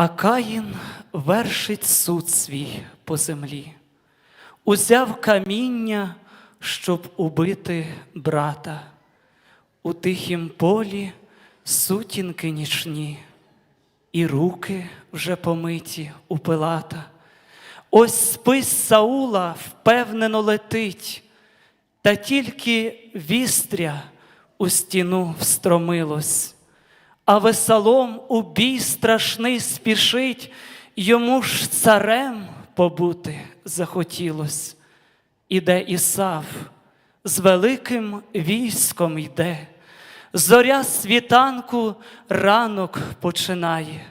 А Каїн вершить суд свій по землі, узяв каміння, щоб убити брата. У тихім полі сутінки нічні, і руки вже помиті у Пилата. Ось спис Саула впевнено летить, та тільки вістря у стіну встромилось, а весалом у бій страшний спішить, йому ж царем побути захотілось. Іде Ісав, з великим військом йде, зоря світанку ранок починає,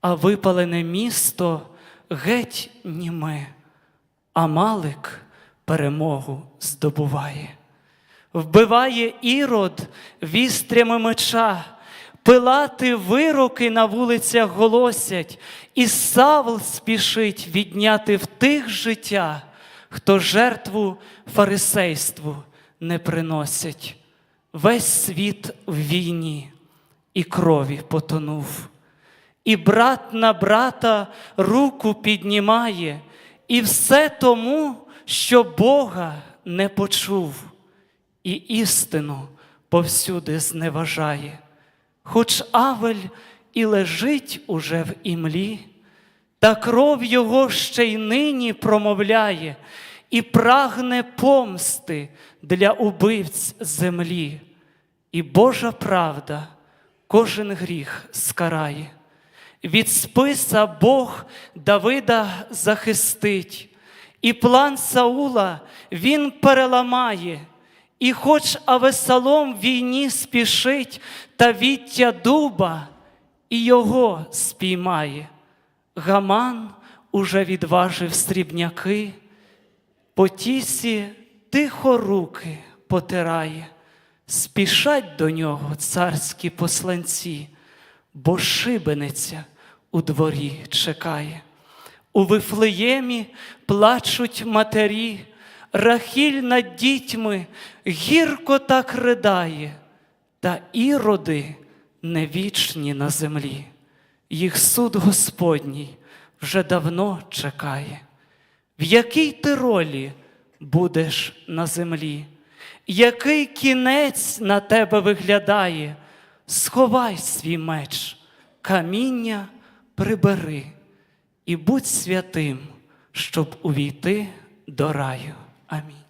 а випалене місто геть німе, а Малик перемогу здобуває. Вбиває ірод вістрями меча, пилати вироки на вулицях голосять, і Савл спішить відняти в тих життя, хто жертву фарисейству не приносять. Весь світ в війні і крові потонув. І брат на брата руку піднімає, і все тому, що Бога не почув, і істину повсюди зневажає. Хоч Авель і лежить уже в імлі, та кров його ще й нині промовляє і прагне помсти для убивць землі, і Божа правда кожен гріх скарає. Від списа Бог Давида захистить, і план Саула він переламає, і хоч Авесалом в війні спішить, та віття дуба і його спіймає. Гаман уже відважив срібняки, по тісі тихо руки потирає, спішать до нього царські посланці бо шибениця у дворі чекає. У Вифлеємі плачуть матері, Рахіль над дітьми гірко так ридає, та іроди не вічні на землі, їх суд Господній вже давно чекає. В якій ти ролі будеш на землі? Який кінець на тебе виглядає? сховай свій меч, каміння прибери і будь святим, щоб увійти до раю. I mean.